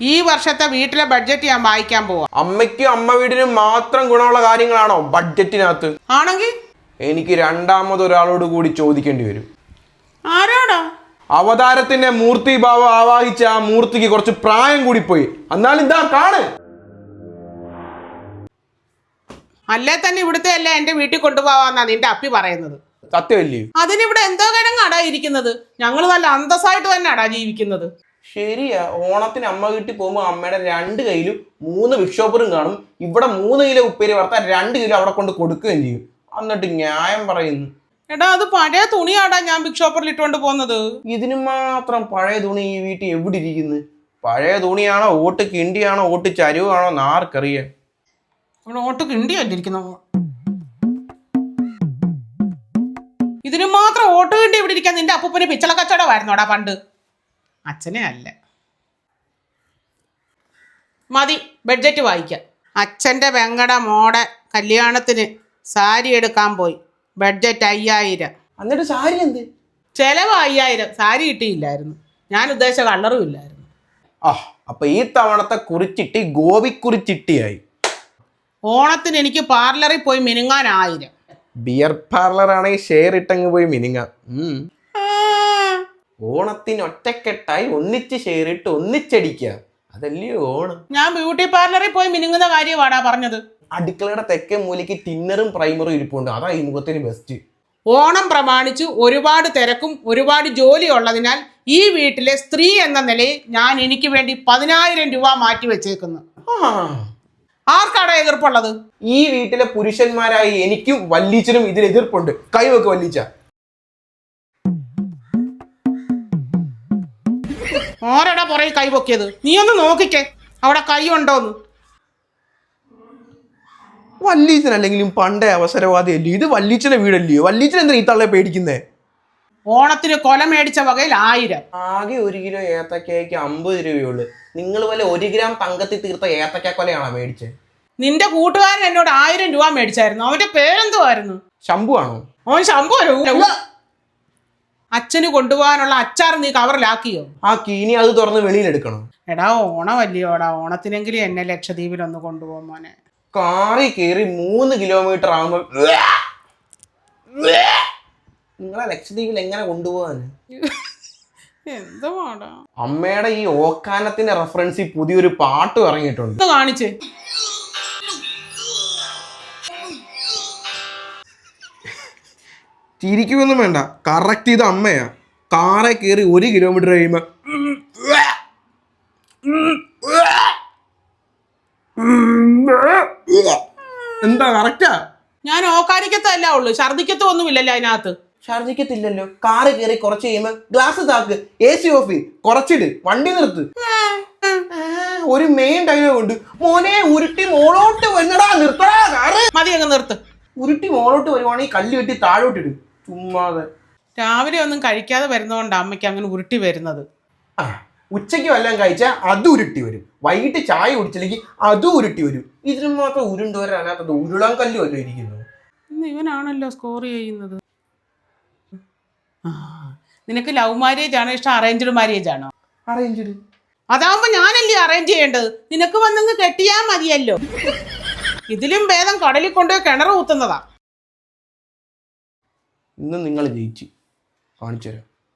ഈ വർഷത്തെ വീട്ടിലെ ബഡ്ജറ്റ് ഞാൻ വായിക്കാൻ പോവാ. അമ്മയ്ക്കും അമ്മ വീടിനും മാത്രം ഗുണമുള്ള കാര്യങ്ങളാണോ ബഡ്ജറ്റിനകത്ത് ആണെങ്കിൽ? എനിക്ക് രണ്ടാമത് ഒരാളോട് കൂടി ചോദിക്കേണ്ടി വരും. ആരാടാ? അവതാരത്തിന്റെ മൂർത്തി ഭാവം ആവാഹിച്ച ആ മൂർത്തിക്ക് കുറച്ച് പ്രായം കൂടി പോയി എന്നാൽ ഇതാ കാണ് അല്ലേ തന്നെ ഇവിടുത്തെ അല്ല എന്റെ വീട്ടിൽ കൊണ്ടുപോവാന്നാ നിന്റെ അപ്പി പറയുന്നത്? സത്യമല്ലേ? അതിനിവിടെ എന്തോ കിടങ്ങാടാ ഇരിക്കുന്നത്? ഞങ്ങൾ നല്ല അന്തസ്സായിട്ട് തന്നെയാടാ ജീവിക്കുന്നത്. ശരിയാ ഓണത്തിന് അമ്മ വീട്ടിൽ പോകുമ്പോൾ അമ്മയുടെ രണ്ട് കയ്യിലും മൂന്ന് വിക്ഷോപ്പറും കാണും. ഇവിടെ മൂന്ന് കിലോ ഉപ്പേരി വറുത്താൽ രണ്ട് കിലോ അവിടെ കൊണ്ട് കൊടുക്കുകയും ചെയ്യും. എന്നിട്ട് ന്യായം പറയുന്നു. എടാ അത് പഴയ തുണിയാടാ ഞാൻ ബിക്ഷോപ്പറിൽ ഇട്ടുകൊണ്ട് പോകുന്നത്. ഇതിന് മാത്രം പഴയ തുണി ഈ വീട്ടിൽ എവിടെ ഇരിക്കുന്നു? പഴയ തുണിയാണോ ഓട്ട് കിണ്ടിയാണോ ഓട്ട് ചരുവാണോ എന്ന് ആർക്കറിയാം. ഇവിടെ ഓട്ട് ഇതിന് മാത്രം ഓട്ട് കിണ്ടി ഇവിടെ ഇരിക്കാൻ നിന്റെ അപ്പൂപ്പന് പിച്ചള കച്ചവടമായിരുന്നോടാ പണ്ട്. അച്ഛനെ അല്ല. മതി ബഡ്ജറ്റ് വായിക്കാം. അച്ഛന്റെ വെങ്കട മോടെ കല്യാണത്തിന് സാരി എടുക്കാൻ പോയി. ബഡ്ജറ്റ് അയ്യായിരം. എന്നിട്ട് സാരി എന്ത്? ചെലവ് അയ്യായിരം. സാരി കിട്ടിയില്ലായിരുന്നു. ഞാൻ ഉദ്ദേശിച്ച കളറും ഇല്ലായിരുന്നു. ആ അപ്പൊ ഈ തവണത്തെ കുറിച്ചിട്ടി ഗോപിക്കുറിച്ചിട്ടിയായി. ഓണത്തിന് എനിക്ക് പാർലറിൽ പോയി മിനുങ്ങാൻ ആയിരം ബിയർ പാർലർ ആണെങ്കിൽ ഷെയർ ഇട്ടങ്ങ് പോയി മിനിങ്ങാം. ഓണത്തിന് ഒറ്റക്കെട്ടായി ഒന്നിച്ച് ഷെയറിട്ട് ഒന്നിച്ചടിക്കുക. അതല്ലയോ ഓണം? ഞാൻ ബ്യൂട്ടി പാർലറിൽ പോയി മിനുങ്ങുന്ന കാര്യമാടാ പറഞ്ഞത്. അടുക്കളയുടെ തെക്കേ മൂലയ്ക്ക് ടിന്നറും പ്രൈമറും ഇരിപ്പുണ്ട്. അതാ ഈ മുഖത്തിന് ബെസ്റ്റ് ഓണം പ്രമാണിച്ച് ഒരുപാട് തിരക്കും ഒരുപാട് ജോലി ഉള്ളതിനാൽ ഈ വീട്ടിലെ സ്ത്രീ എന്ന നിലയിൽ ഞാൻ എനിക്ക് വേണ്ടി പതിനായിരം രൂപ മാറ്റി വെച്ചേക്കുന്നു. ആർക്കാണ് എതിർപ്പുള്ളത്? ഈ വീട്ടിലെ പുരുഷന്മാരായി എനിക്കും വല്ലീച്ചനും ഇതിൽ എതിർപ്പുണ്ട്. കൈവെക്ക് വല്ലീച്ച. ഓരടാ പുറകെ കൈ പൊക്കിയത്? നീ ഒന്ന് നോക്കിക്കേ. അവിടെ കൈ ഉണ്ടോന്ന്. വല്ലീച്ചനല്ലെങ്കിലും പണ്ടേ അവസരവാദിയല്ലേ? ഇത് വല്ലീച്ചന്റെ വീടല്ലയോ? വല്ലീച്ചൻ എന്താ ഈ തള്ളെ പേടിക്കുന്നേ? ഓണത്തിന് കൊല മേടിച്ച വകയിൽ ആയിരം. ആകെ ഒരു കിലോ ഏത്തക്കയ്ക്ക് അമ്പത് രൂപയുള്ളു. നിങ്ങൾ പോലെ ഒരു ഗ്രാം തങ്കത്തിൽ തീർത്ത ഏത്തക്ക കൊലയാണോ മേടിച്ചത് നിന്റെ കൂട്ടുകാരൻ എന്നോട് ആയിരം രൂപ മേടിച്ചായിരുന്നു. അവന്റെ പേരെന്തുവായിരുന്നു? ശംഭു ആണോ? അവൻ ശമ്പു അച്ഛന് കൊണ്ടുപോകാനുള്ള അച്ചാർ നീ കവറിലാക്കിയോ? ആക്കി ഇനി അത് തുറന്ന് വെളിയിലെടുക്കണം. എടാ ഓണമല്ലയോടാ ഓണത്തിനെങ്കിലും എന്നെ ലക്ഷദ്വീപിൽ ഒന്ന് കൊണ്ടുപോകും മോനെ. കാറി കയറി മൂന്ന് കിലോമീറ്റർ ആകുമ്പോൾ നിങ്ങളെ ലക്ഷദ്വീപിൽ എങ്ങനെ കൊണ്ടുപോകാൻ? എന്തുവാടാ അമ്മയുടെ ഈ ഓക്കാനത്തിന്റെ റെഫറൻസിൽ പുതിയൊരു പാട്ട് ഇറങ്ങിയിട്ടുണ്ട്. ഇത് കാണിച്ചേ. ചിരിക്കുമൊന്നും വേണ്ട. കറക്റ്റ് ഇത് അമ്മയാ. കാറെ കയറി ഒരു കിലോമീറ്റർ കഴിയുമ്പോ എന്താ കറക്റ്റാ ഞാൻ ഓക്കാരിക്കത്തല്ല ഉള്ളു. ഛർദിക്കത്തും ഒന്നുമില്ലല്ലോ അതിനകത്ത്. ഛർദിക്കത്തില്ലല്ലോ. കാറ് കയറി കുറച്ച് കഴിയുമ്പോ ഗ്ലാസ് താക്ക്. എ സി ഓഫ് കുറച്ചിട്. വണ്ടി നിർത്ത്. ഒരു മെയിൻ ഡയലോഗ് ഉണ്ട്. മോനെ ഉരുട്ടി മോളോട്ട് വരുന്നടാ നിർത്തടാ കാറ്. മതി അങ്ങ് നിർത്ത്. ഉരുട്ടി മോളോട്ട് വരുവാണെങ്കിൽ കല്ല് കെട്ടി താഴോട്ടിട് ചുമ്മാതെ. രാവിലെ ഒന്നും കഴിക്കാതെ വരുന്നതുകൊണ്ട് അമ്മയ്ക്ക് അങ്ങനെ ഉരുട്ടി വരുന്നത്. ആ ഉച്ചയ്ക്ക് വല്ലതും കഴിച്ചാൽ അത് ഉരുട്ടി വരും. വൈകിട്ട് ചായ കുടിച്ചില്ലെങ്കിൽ അതും ഉരുട്ടി വരും. ഇതിന് മാത്രം ഉരുണ്ട് വരാനാത്തത് ഉരുളാൻ കല്ല് വല്ലതും ഇരിക്കുന്നു. ഇന്ന് ഇവനാണല്ലോ സ്കോർ ചെയ്യുന്നത്. ആ, നിനക്ക് ലവ് മാരേജ് ആണോ ഇഷ്ടം? അറേഞ്ച്ഡ് മാരേജ് ആണോ? അറേഞ്ച്ഡ് അതാവുമ്പോ ഞാനല്ലേ അറേഞ്ച് ചെയ്യേണ്ടത്? നിനക്ക് വന്നങ്ങ് കെട്ടിയാ മതിയല്ലോ. ഇതിലും ഭേദം കടലിൽ കൊണ്ടുപോയി കിണർ കുത്തുന്നതാ ഇന്ന് നിങ്ങൾ ജയിച്ചു കാണിച്ചു തരാം